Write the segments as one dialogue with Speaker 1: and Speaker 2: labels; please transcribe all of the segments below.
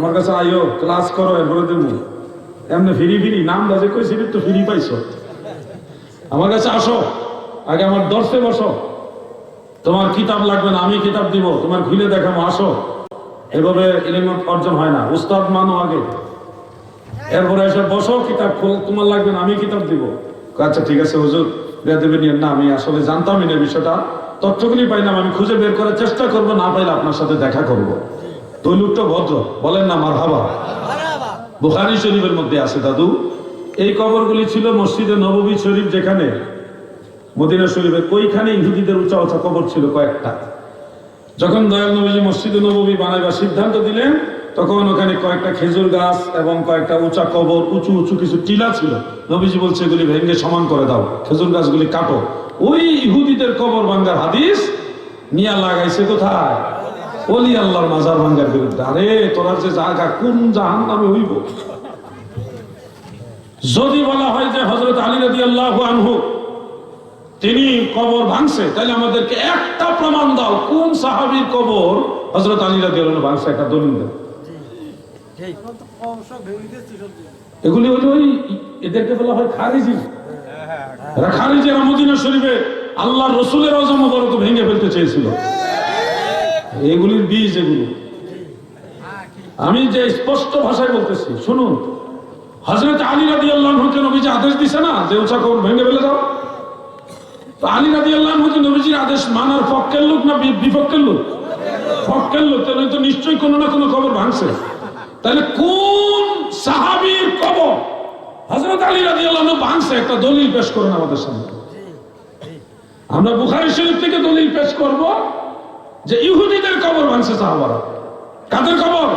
Speaker 1: আমার কাছে আইও ক্লাস করো, এরপরে দেবো। এমনি ফিরি ফিরি, নাম বাজে কইছি তো ফিরি পাইছো। আমার কাছে আসো, আগে আমার দর্শে বসো। তোমার কিতাব লাগবে না, আমি কিতাব দিব, তোমার খুলে দেখাবো, আসো। এভাবে ইলিম অর্জন হয় না, উস্তাদ মানো আগে। এরপরে এসে বসো, কিতাব তোমার লাগবে না, আমি কিতাব দিব। আচ্ছা ঠিক আছে, হুজুর বেদবে নিয়ে না, আমি আসলে জানতামই না বিষয়টা। তথ্যগুলি পাইলাম, আমি খুঁজে বের করার চেষ্টা করব, না পাইলে আপনার সাথে দেখা করব। তো লোকটা ভদ্র, বলেন না মার হাবা বুখারি শরীফের মধ্যে আছে, দাদু। এই কবরগুলি ছিল মসজিদে নববী শরীফ যেখানে? মদিনা শরীফের ওইখানে ইহুদিদের উঁচা উঁচা কবর ছিল কয়েকটা। যখন দয়াল নবীজি মসজিদে নবী বানাইবার সিদ্ধান্ত দিলেন, তখন ওখানে কয়েকটা খেজুর গাছ এবং কয়েকটা উঁচা কবর, উঁচু উঁচু কিছু টিলা ছিল। নবীজি বলছে, এগুলি ভেঙে সমান করে দাও, খেজুর গাছগুলি কাটো। ওই ইহুদিদের কবর ভাঙ্গার হাদিস নিয়া লাগাইছে কোথায়? ওলি আল্লাহর মাজার ভাঙ্গার বিরুদ্ধে। আরে তোরা যে জায়গা কোন জাহান নামে হইব? যদি বলা হয় যে হজরত আলী রাজি আল্লাহ আনহু তিনি কবর ভাঙছে তাহলে আমাদেরকে একটা প্রমাণ দাও কোন সাহাবীর কবর হজরত আলী রাজি আল্লাহ ভাঙছে একটা দলিল দাও। এগুলি হলো ওই এদেরকে বলা হয় খারিজি। এরা খারিজি এরা মদিনা শরীফে আল্লাহ রসুলের অজম বরত ভেঙে ফেলতে চেয়েছিল। এগুলির বীজ এগুলো। আমি যে স্পষ্ট ভাষায় বলতেছি, শুনুন। হজরত আলী রাজি আল্লাহকে নবীজি আদেশ দিছে না যে উঁচা কবর ভেঙে ফেলে দাও? আলী রাজি আল্লাহ নবীজির আদেশ মানার পক্ষের লোক না বিপক্ষের লোক? পক্ষের লোক, তাহলে তো নিশ্চয়ই কোনো না কোনো খবর ভাঙছে। তাহলে কোন সাহাবীর কবর হজরত আলী রাজি আল্লাহ ভাঙছে? একটা দলিল পেশ করেন আমাদের সামনে। আমরা বুখারি শরীফ থেকে দলিল পেশ করব। যে ইহুদিদের কবর ভাঙছে সাহাবারা। কাদের কবর?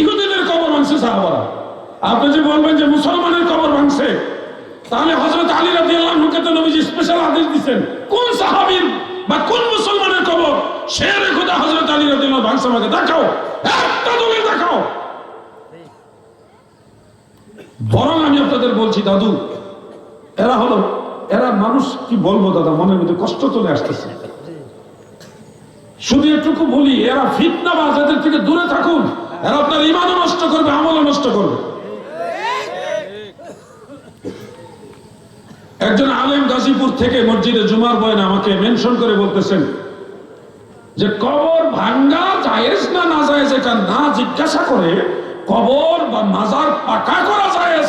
Speaker 1: ইহুদিদের কবর ভাঙছে সাহাবারা। আপনি যে বলবেন যে মুসলমানের কবর ভাঙছে, তাহলে হজরত আলী রাজি আল্লাহকে তো নবীজি স্পেশাল আদেশ দিচ্ছেন কোন সাহাবীর বা কোন মুসলমানের কবর শের খোদা হজরত আলী রাজি আল্লাহ ভাঙছে আমাকে। দেখাও, একটা দলিল দেখাও। বরং আমি আপনাদের বলছি, দাদু, এরা হলো, এরা মানুষ, কি বলব দাদা, মনের মধ্যে কষ্ট চলে আসতেছে। শুধু এটুকু বলি, এরা ফিতনাবাজ এদের থেকে দূরে থাকুন, এরা আপনার ইমানও নষ্ট করবে, আমলও নষ্ট করবে। একজন আলেম গাজীপুর থেকে মসজিদে জুমার বয়নে আমাকে মেনশন করে বলতেছেন যে, কবর ভাঙ্গা জায়েজ না না জায়েজ, এটা না জিজ্ঞাসা করে কবর বা মাজার পাকা করা জায়েজ,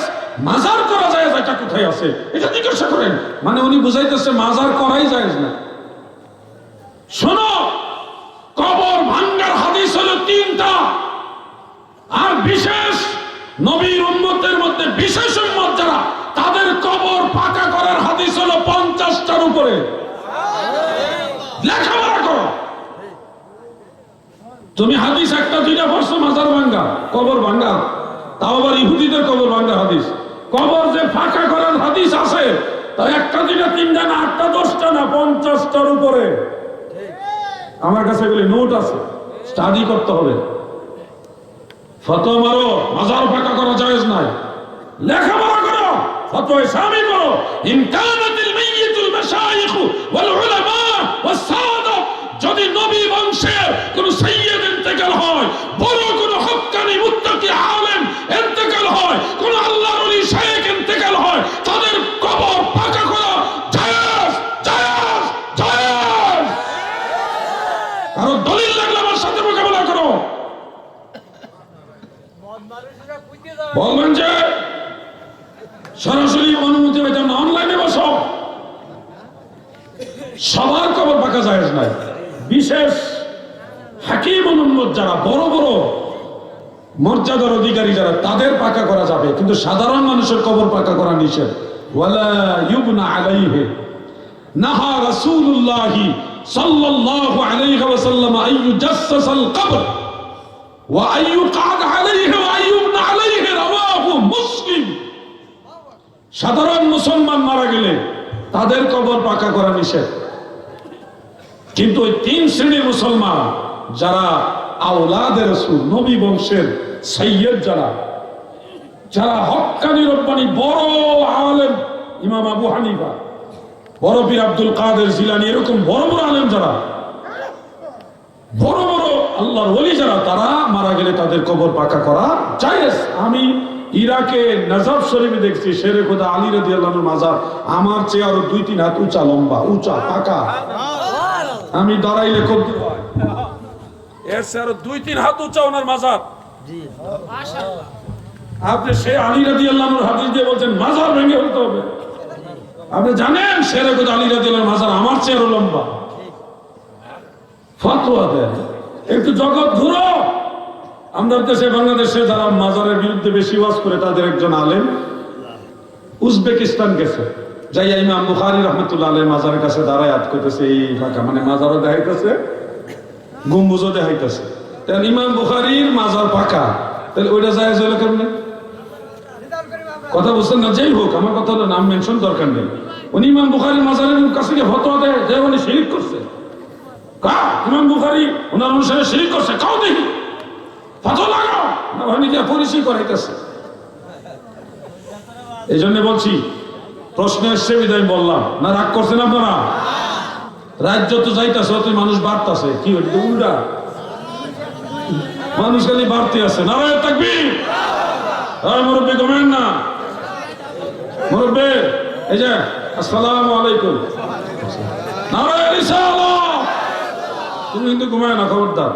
Speaker 1: মাজার করা জায়েজ, এটা কোথায় আছে? এটা জিজ্ঞাসা করেন। মানে উনি বুঝাইতেছে মাজার করাই জায়েজ না। শোনো কবর ভাঙ্গার হাদিস হলো তিনটা। আর বিশেষ নবীর উম্মতের মধ্যে বিশেষ উম্মত যারা, তাদের কবর পাকা করার হাদিস হলো পঞ্চাশটার উপরে। লেখাপড়া করো। তুমি হাদিস একটা, দুইটা পড়ছো, মাজার ভাঙ্গা, কবর ভাঙ্গা। তাও আবার ইহুদিদের কবর ভাঙ্গা হাদিস। কবর যে ফাঁকা করার হাদিস আছে, তা একটা দুইটা, তিনটা না, আটটা, দশটা না, পঞ্চাশটার উপরে। আমার কাছে এগুলি নোট আছে। স্টাডি করতে হবে। ফতো মারো, মাজার ফাঁকা করা জায়েজ নাই। লেখাপড়া করো ফটো ইসলামী করো। ইনকানাতিল মাইয়িতুল মাশাইখ ওয়াল উলামা ওয়াস সাদাত যদি নবী বংশের কোন সাইয়্যিদ ইন্তেকাল হয় বড় কোন হক্কানি মুত্তাকি আলেম ইন্তেকাল হয় কোন আল্লাহর ওলি শায়েখ ইন্তেকাল হয় তাদের কবর পাকা করা জায়েজ জায়েজ জায়েজ কারণ দলিল লাগলে আমার সাথে মোকাবেলা করো বলবেন যে সরাসরি অনুমতি পেতাম না। অনলাইনে বসো। সবার খবর পাকা যায় নাই বিশেষ হাকিম অনুমত যারা, বড় বড় মর্যাদার অধিকারী যারা, তাদের পাকা করা যাবে। কিন্তু সাধারণ মানুষের কবর পাকা করা নিষেধ। নাহা সাধারণ মুসলমান মারা গেলে তাদের কবর পাকা করা নিষেধ। কিন্তু ওই তিন শ্রেণির মুসলমান, যারা আওলাদের রসুল, নবী বংশের সৈয়দ যারা যারা হক্কানি রব্বানি বড় আলেম ইমাম আবু হানিফা, বড় পীর আব্দুল কাদের জিলানি, এরকম বড় বড় আলেম যারা, বড় বড় আল্লাহর যারা, তারা মারা গেলে তাদের কবর পাকা করা জায়েজ। আমি ইরাকে নজাব শরীফে দেখছি, শেরে খোদা আলী রাদি আল্লাহর মাজার। আমার চেয়ে আরও দুই তিন হাত উঁচা, লম্বা, উঁচা, পাকা। আমি দাঁড়াইলে হয় এর আরও দুই তিন হাত উঁচা ওনার মাজার। আপনি সে আলী রাদি হাদিস দিয়ে বলছেন, মাজার ভেঙে হতে হবে। আপনি জানেন, শেরে খোদা আলী রাদি মাজার আমার চেয়ে আরও লম্বা। ফতোয়া দেন একটু জগৎ ঘুরো আমরা দেশে বাংলাদেশে যারা মাজারের বিরুদ্ধে বেশি ওয়াজ করে, তাদের একজন আলেম উজবেকিস্তান গেছে। যাইয়া ইমাম বুখারি রহমতুল্লাহ আলের মাজারের কাছে দাঁড়ায় আত করতেছে, এই ফাঁকা মানে মাজারও দেখাইতেছে, গম্বুজও দেখাইতেছে। তাহলে ইমাম বুখারির মাজার পাকা তাহলে ওইটা যায় হলো কেমনে? কথা বুঝছেন না? যেই হোক, আমার কথা নাম মেনশন দরকার নেই। উনি ইমাম বুখারির মাজারের কাছে গিয়ে ফতোয়া দেয়, যে উনি শিরিক করছে। কা ইমাম বুখারি, ওনার অনুসারে শিরিক করছে কাও দেখি। ফটো লাগাও। না ভাই পরিচয় এই জন্য বলছি, প্রশ্ন এসছে বিদায় বললাম। না, রাগ করছেন আপনারা? রাজ্য তো যাইতেছে অত মানুষ বাড়তাছে। কি হইল? উল্টা। মানুষ খালি বাড়তে আছে। নারায়ণ থাকবি মুরব্বী কমেন না। মুরব্বী, এই যে, আসসালামু আলাইকুম। নারায়ণ তুমি কিন্তু ঘুমায় না, খবরদার।